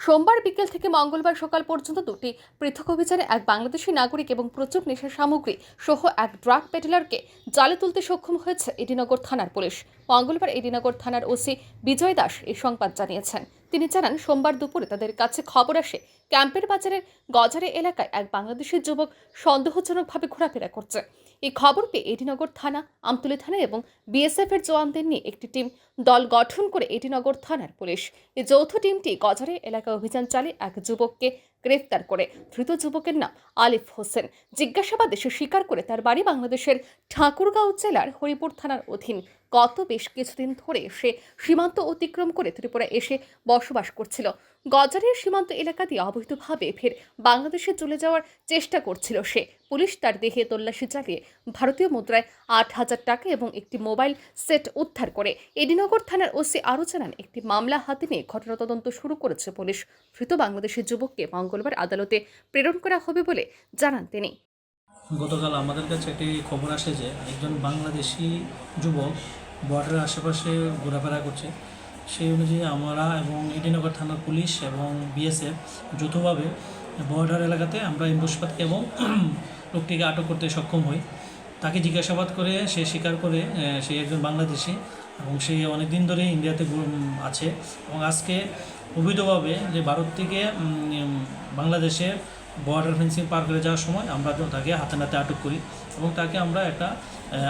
সোমবার বিকেল থেকে মঙ্গলবার সকাল পর্যন্ত দুটি পৃথক অভিযানে এক বাংলাদেশি নাগরিক এবং প্রচুর নেশার সামগ্রী সহ এক ড্রাগ পেটেলারকে জালে তুলতে সক্ষম হয়েছে এডিনগর থানার পুলিশ। মঙ্গলবার এডিনগর থানার ওসি বিজয় দাস এই সংবাদ জানিয়েছেন। তিনি জানান, সোমবার দুপুরে তাদের কাছে খবর আসে, ক্যাম্পের বাজারের গজারে এলাকায় এক বাংলাদেশের যুবক সন্দেহজনকভাবে ঘোরাফেরা করছে। এই খবর পেয়ে এডিনগর থানা, আমতলী থানা এবং বিএসএফ এর জওয়ানদের নিয়ে একটি টিম দল গঠন করে এডিনগর থানার পুলিশ। এই যৌথ টিমটি গজারে এলাকায় অভিযান চালিয়ে এক যুবককে গ্রেফতার করে। ধৃত যুবকের নাম আলিফ হোসেন। জিজ্ঞাসাবাদে সে স্বীকার করে তার বাড়ি বাংলাদেশের ঠাকুরগাঁও জেলার হরিপুর থানার অধীন। গত বেশ কিছুদিন ধরে সে সীমান্ত অতিক্রম করে ত্রিপুরা এসে বসবাস করছিল। গজারের সীমান্ত এলাকা দিয়ে অবৈধভাবে ফের বাংলাদেশে চলে যাওয়ার চেষ্টা করছিল সে। পুলিশ তার দেহে তল্লাশি চালিয়ে ভারতীয় মুদ্রায় আট হাজার টাকা এবং একটি মোবাইল সেট উদ্ধার করে। এডিনগর থানার ওসি আরও জানান, একটি মামলা হাতে নিয়ে ঘটনা তদন্ত শুরু করেছে পুলিশ। ধৃত বাংলাদেশের যুবককে মঙ্গলবার আদালতে প্রেরণ করা হবে বলে জানান তিনি। গতকাল আমাদের কাছে একটি খবর আসে যে একজন বাংলাদেশি যুবক বর্ডারের আশেপাশে ঘোরাফেরা করছে। সেই অনুযায়ী আমরা এবং এডিনগর থানার পুলিশ এবং বিএসএফ যৌথভাবে বর্ডার এলাকাতে আমরা ইম্বুসপাত এবং লোকটিকে আটক করতে সক্ষম হই। তাকে জিজ্ঞাসাবাদ করে সে স্বীকার করে সে একজন বাংলাদেশি এবং সে অনেক দিন ধরে ইন্ডিয়াতে আছে এবং আজকে অবৈধভাবে যে ভারত থেকে উম, বাংলাদেশের বর্ডার ফেন্সিং পার করে যাওয়ার সময় আমরা তাকে হাতে নাতে আটক করি এবং তাকে আমরা একটা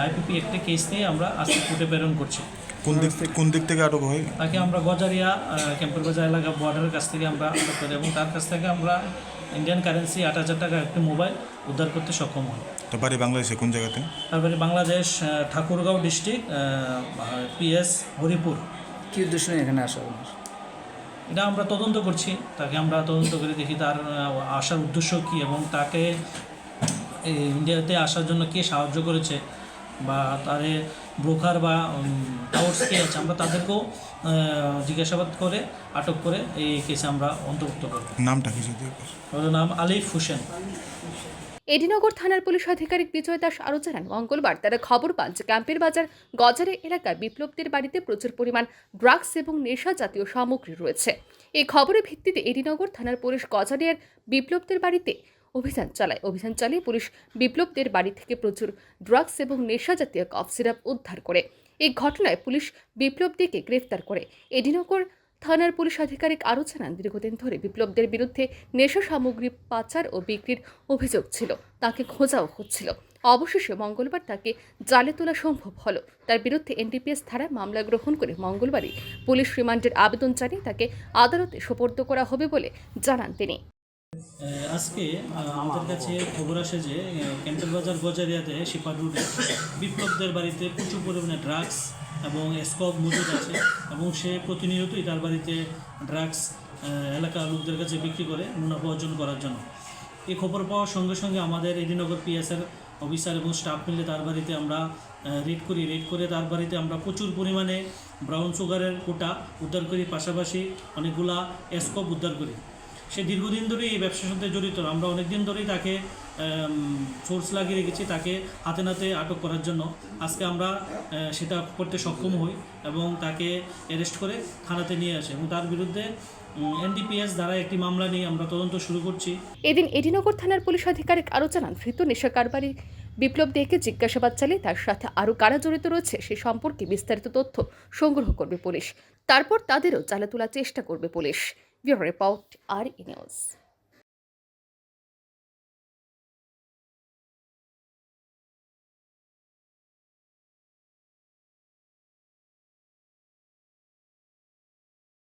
আইপিপি একটা কেস নিয়ে আমরা আজকে কোর্টে প্রেরণ করছি। কোন দিক থেকে কোন দিক থেকে আটক হয়? তাকে আমরা গজারিয়া ক্যাম্পের বাজার এলাকা বর্ডারের কাছ থেকে আমরা আটক করি এবং তার কাছ থেকে আমরা ইন্ডিয়ান কারেন্সি আট হাজার টাকা একটি মোবাইল উদ্ধার করতে সক্ষম হই। তো বাড়ি বাংলাদেশে কোন জায়গাতে? তারপরে বাংলাদেশ ঠাকুরগাঁও ডিস্ট্রিক্ট পিএস হরিপুর। কি উদ্দেশ্য এখানে আসা এটা আমরা তদন্ত করছি। তাকে আমরা তদন্ত করে দেখি তার আসার উদ্দেশ্য কী এবং তাকে ইন্ডিয়াতে আসার জন্য কে সাহায্য করেছে বা তারে ব্রোকার বা টাওয়ার্স কে আছে আমরা তাদেরকেও জিজ্ঞাসাবাদ করে আটক করে এই কেসে আমরা অন্তর্ভুক্ত করব। নামটা কি যদি ওর নাম আলিফ হোসেন। এডিনগর থানার পুলিশ আধিকারিক বিজয় দাস আরও জানান, মঙ্গলবার তারা খবর পান যে ক্যাম্পের বাজার গজারে এলাকায় বিপ্লবদের বাড়িতে প্রচুর পরিমাণ ড্রাগস এবং নেশা জাতীয় সামগ্রী রয়েছে। এই খবরের ভিত্তিতে এডিনগর থানার পুলিশ গজারিয়ার বিপ্লবদের বাড়িতে অভিযান চালায়। অভিযান চালিয়ে পুলিশ বিপ্লবদের বাড়ি থেকে প্রচুর ড্রাগস এবং নেশা জাতীয় কফ সিরাপ উদ্ধার করে। এই ঘটনায় পুলিশ বিপ্লবদিকে গ্রেফতার করে। এডিনগর থানার পুলিশ আধিকারিক আরও জানান দীর্ঘদিন ধরে বিপ্লবদের বিরুদ্ধে নেশা সামগ্রী পাচার ও বিক্রির অভিযোগ ছিল। তাকে খোঁজাও হচ্ছিল। অবশেষে মঙ্গলবার তাকে জালে তোলা সম্ভব হলো। তার বিরুদ্ধে এনডিপিএস ধারায় মামলা গ্রহণ করে মঙ্গলবারই পুলিশ রিমান্ডের আবেদন জানিয়ে তাকে আদালতে সোপর্দ করা হবে বলে জানান তিনি। আজকে আমাদের কাছে খবর আসে যে আহ, বাজার গজারিয়াতে শিপা রোডে বিপ্লবদের বাড়িতে প্রচুর পরিমাণে ড্রাগস এবং স্কপ মজুদ আছে এবং সে প্রতিনিয়তই তার বাড়িতে ড্রাগস এলাকার লোকদের কাছে বিক্রি করে মুনাফা অর্জন করার জন্য। এই খবর পাওয়ার সঙ্গে সঙ্গে আমাদের এডিনগর পিএসের অফিসার এবং স্টাফ মিলে তার বাড়িতে আমরা রেড করি। রেড করে তার বাড়িতে আমরা প্রচুর পরিমাণে ব্রাউন সুগারের কোটা উদ্ধার করি। পাশাপাশি অনেকগুলা স্কপ উদ্ধার করি। সে দীর্ঘদিন ধরেই এই ব্যবসার সাথে জড়িত আমরা অনেক দিন ধরেই তাকে ফোর্স লাগিয়ে রেখেছি তাকে হাতে নাতে আটক করার জন্য। আজকে আমরা সেটা করতে সক্ষম হই এবং তাকে অ্যারেস্ট করে থানাতে নিয়ে আসে এবং তার বিরুদ্ধে এনডিপিএস দ্বারা একটি মামলা নিয়ে আমরা তদন্ত শুরু করছি। এদিন এডিনগর থানার পুলিশ আধিকারিক আরও জানান, ধৃত নেশা কারবারি বিপ্লব দেকে জিজ্ঞাসাবাদ চালিয়ে তার সাথে আরও কারা জড়িত রয়েছে সে সম্পর্কে বিস্তারিত তথ্য সংগ্রহ করবে পুলিশ। তারপর তাদেরও জালে তোলার চেষ্টা করবে police. We report our emails.